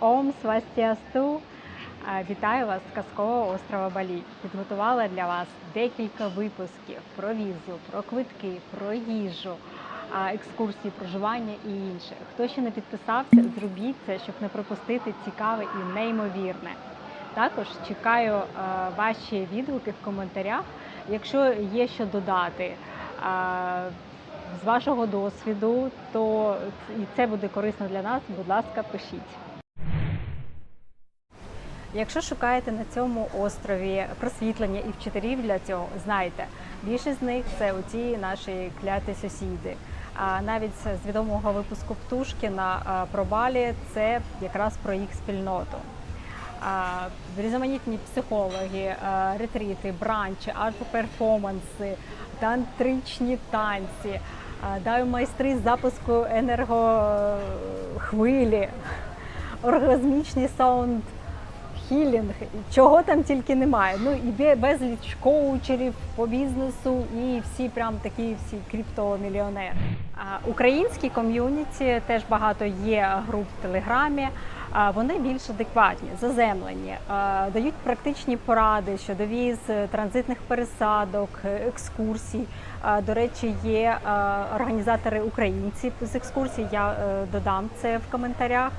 Ом Свастіасту. Вітаю вас з казкового острова Балі. Підготувала для вас декілька випусків про візу, про квитки, про їжу, екскурсії, проживання і інше. Хто ще не підписався, зробіть це, щоб не пропустити цікаве і неймовірне. Також чекаю ваші відгуки в коментарях. Якщо є що додати з вашого досвіду, то і це буде корисно для нас. Будь ласка, пишіть. Якщо шукаєте на цьому острові просвітлення і вчителів для цього, знайте, більшість з них це оті наші кляті сусіди. А навіть з відомого випуску Птушкіна про Балі це якраз про їх спільноту. Різноманітні психологи, ретріти, бранчі, арт-перформанси, тантричні танці, даю майстри з запуску енергохвилі, оргазмічний саунд хілінг, чого там тільки немає. Ну і безліч коучерів по бізнесу, і всі прям такі всі криптомільйонери. А Українські ком'юніті теж багато є груп в Телеграмі. а Вони більш адекватні, заземлені, дають практичні поради щодо віз, транзитних пересадок, екскурсій. До речі, є організатори українці з екскурсій. Я е, додам це в коментарях.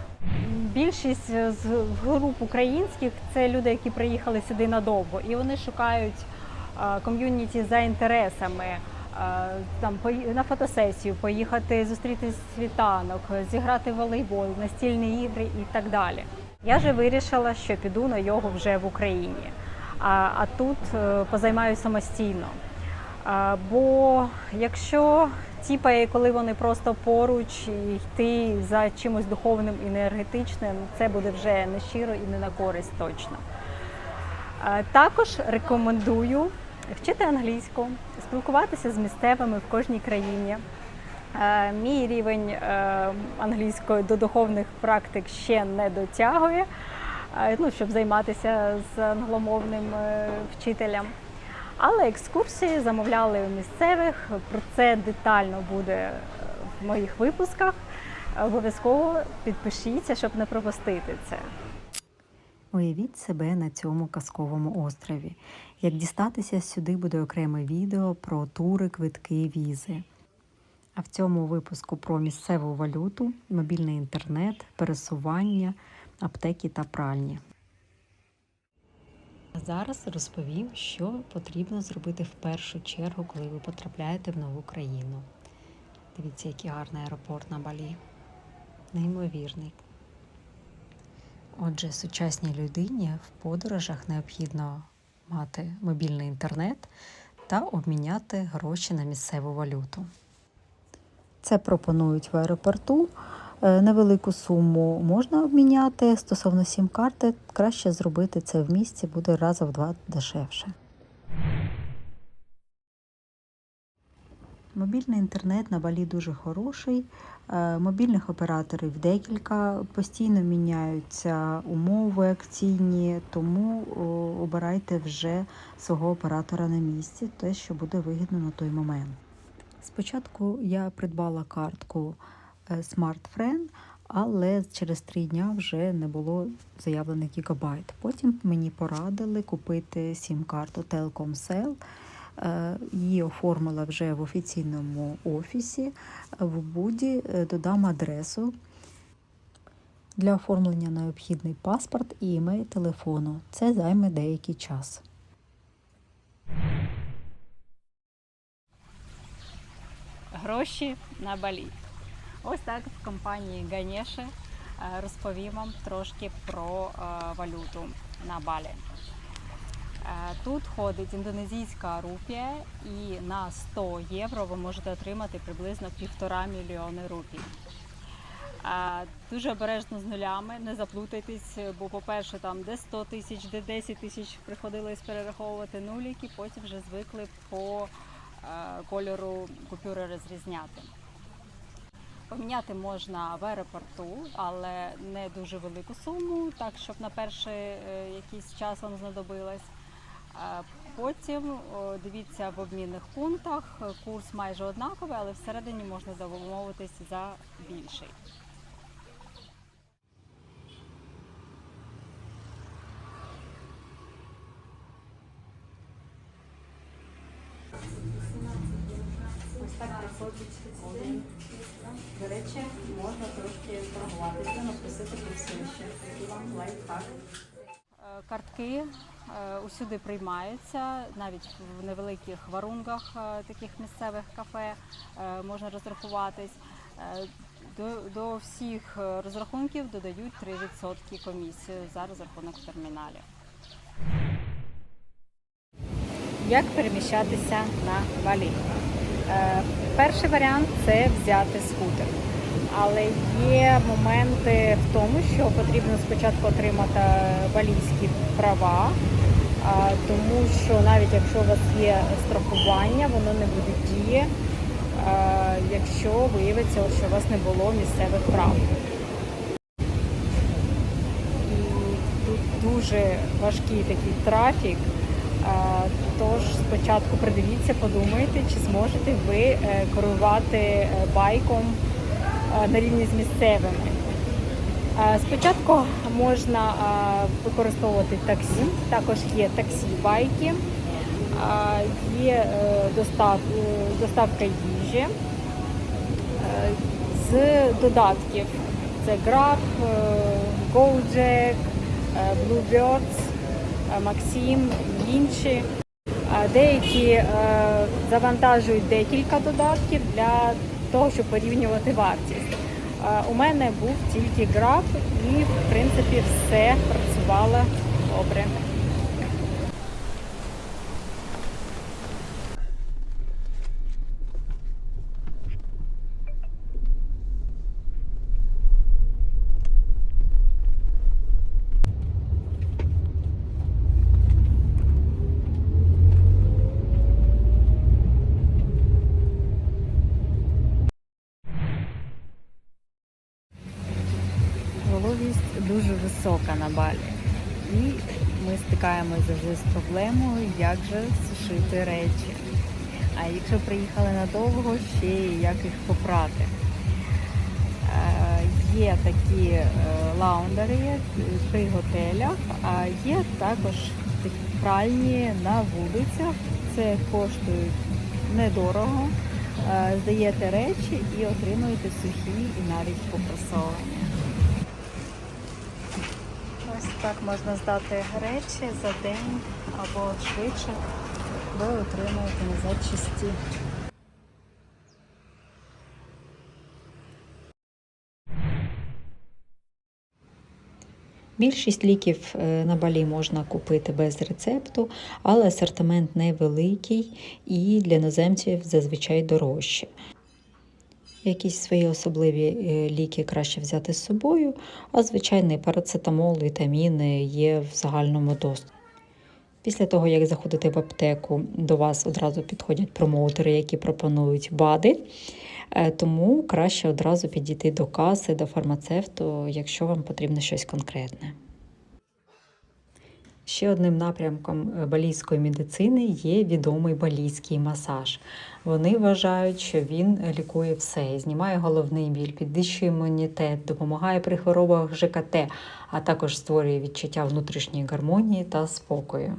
Більшість з груп українських це люди, які приїхали сюди надовго, і вони шукають е, ком'юніті за інтересами. е, Там на фотосесію поїхати зустріти світанок, зіграти в волейбол, настільні ігри і так далі. Я же вирішила, що піду на йогу вже в Україні, а, а тут е, позаймаюся самостійно. А, Бо якщо тіпає, коли вони просто поруч і йти за чимось духовним і енергетичним, це буде вже не щиро і не на користь точно. Також рекомендую вчити англійську, спілкуватися з місцевими в кожній країні. Мій рівень е, англійської до духовних практик ще не дотягує, ну, щоб займатися з англомовним е, вчителем. Але екскурсії замовляли у місцевих. Про це детально буде в моїх випусках. Обов'язково підпишіться, щоб не пропустити це. Уявіть себе на цьому казковому острові. Як дістатися сюди буде окреме відео про тури, квитки, візи. А в цьому випуску про місцеву валюту, мобільний інтернет, пересування, аптеки та пральні. Зараз розповім, що потрібно зробити в першу чергу, коли ви потрапляєте в нову країну. Дивіться, який гарний аеропорт на Балі. Неймовірний. Отже, сучасній людині в подорожах необхідно мати мобільний інтернет та обміняти гроші на місцеву валюту. Це пропонують в аеропорту. Е, Невелику суму можна обміняти. Стосовно сім-карти, краще зробити це в місті, буде раза в два дешевше. Мобільний інтернет на Балі дуже хороший. Е, Мобільних операторів декілька, постійно міняються умови акційні, тому обирайте вже свого оператора на місці, те, що буде вигідно на той момент. Спочатку я придбала картку е, SmartFriend, але через три дня вже не було заявлених гігабайт. Потім мені порадили купити сім-карту Telkomsel. Е, Її оформила вже в офіційному офісі. В Буді е, додам адресу. Для оформлення необхідний паспорт і імей телефону. Це займе деякий час. Гроші на Балі. Ось так в компанії Ганеші е, розповім вам трошки про е, валюту на Балі. Е, Тут ходить індонезійська рупія, і на 100 євро ви можете отримати приблизно півтора мільйони рупій. Дуже обережно з нулями, не заплутайтесь, бо, по-перше, там де 100 тисяч, де 10 тисяч приходилось перераховувати нуліки, потім вже звикли по кольору купюри розрізняти. Поміняти можна в аеропорту, але не дуже велику суму, так щоб на перший е, якийсь час вам знадобилось. Потім дивіться в обмінних пунктах. Курс майже однаковий, але всередині можна домовитись за більший. До речі, можна трошки торгуватися, напросити все Такий вам лайфхак. Е, Картки е, усюди приймаються, навіть в невеликих варунгах е, таких місцевих кафе можна розрахуватись. До, до всіх розрахунків додають 3% комісію за розрахунок в терміналі. Як переміщатися на Балі? Е, Перший варіант це взяти скутер. Але є моменти в тому, що потрібно спочатку отримати балійські права, тому що навіть якщо у вас є страхування, воно не буде діє, якщо виявиться, що у вас не було місцевих прав. І тут дуже важкий такий трафік. Спочатку придивіться, подумайте, чи зможете ви е, керувати е, байком е, на рівні з місцевими. Спочатку можна використовувати таксі, також є таксі-байки, є достав, доставка їжі з додатків. Це Grab, е, Bluebirds, Maxim і інші. Деякі е, завантажують декілька додатків для того, щоб порівнювати вартість. Е, У мене був тільки граф і, в принципі, все працювало добре. Вологість дуже висока на балі. І ми стикаємося завжди з проблемою, як же сушити речі. А якщо приїхали надовго, ще й як їх попрати. Е, Є такі е, лаундари при готелях, а є також такі пральні на вулицях. Це коштує недорого. Е, Здаєте речі і отримуєте сухі і навіть попрасовані. Ось так можна здати речі за день або швидше. Ви отримуєте назад чисті. Більшість ліків е, на балі можна купити без рецепту, але асортимент невеликий і для іноземців зазвичай дорожче. Якісь свої особливі е, ліки краще взяти з собою, а звичайний парацетамол, вітаміни є в загальному доступі. Після того, як заходите в аптеку, до вас одразу підходять промоутери, які пропонують БАДи. Е, Тому краще одразу підійти до каси, до фармацевту, якщо вам потрібно щось конкретне. Ще одним напрямком е, балійської медицини є відомий балійський масаж. Вони вважають, що він лікує все, знімає головний біль, підвищує імунітет, допомагає при хворобах ЖКТ, а також створює відчуття внутрішньої гармонії та спокою.